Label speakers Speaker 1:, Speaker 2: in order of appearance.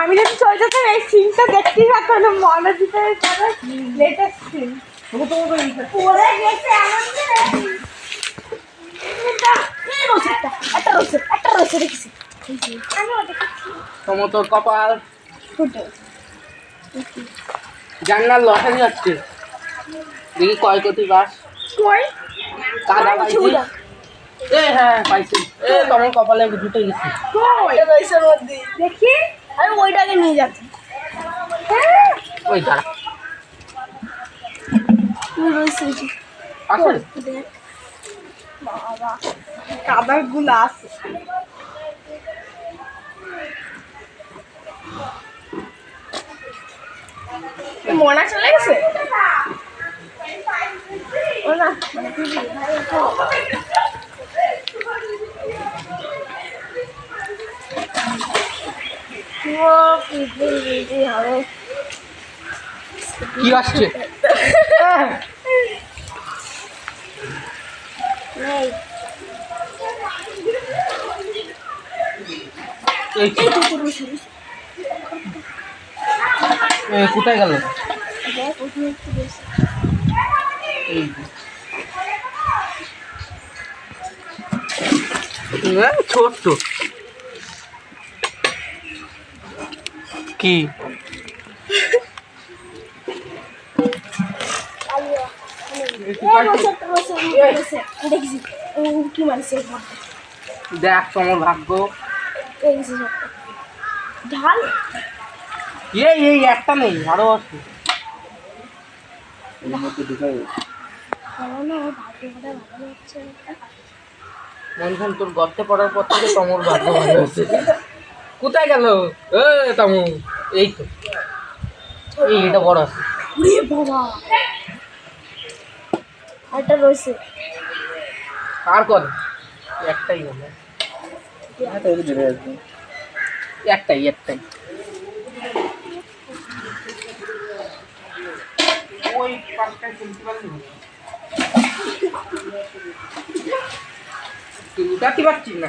Speaker 1: আমি যদি চলে যেতাম এই সিনটা দেখতেই পারতাম না মনের ভিতরে লেটেস্ট সিন পরে গেছে আমাদের একটা রয়েছে একটা রয়েছে দেখছি। আমি ওটা
Speaker 2: তোমার তোর কপাল জানলার লটারি যাচ্ছে। দেখি কয় কোটি বাস।
Speaker 1: কই?
Speaker 2: কাদা। এ হ্যাঁ পাইছি। এ তোমার কপালে গেছি।
Speaker 1: মধ্যে দেখি। আমি ওইটাকে নিয়ে যাচ্ছি। হ্যাঁ।
Speaker 2: ওই দাঁড়া।
Speaker 1: তুই রয়েছে
Speaker 2: আসলে?
Speaker 1: বাবা কাদারগুলো আছে। মনা চলে গেছে? না ও পিপি পিপি হবে
Speaker 2: কি? আসছে কোথায় গেল? ছোট্ট কি? দেখ তোমার ভাগ্য।
Speaker 1: ঢাল
Speaker 2: এই এই, একটা নেই, আরও আছে। মনখান, তোর গর্তে পড়ার পর থেকে তমর ভাগ্য ভালো হচ্ছে। কোথায় গেল? এ তমু এই তো এই এটা বড়। আছে
Speaker 1: উরে বাবা। একটা রয়েছে।
Speaker 2: আর কর একটাই হলো একটাই একটাই। ওই পাঁচটায় তুলতে পারলি? তুই উঠাতে পারছিস না?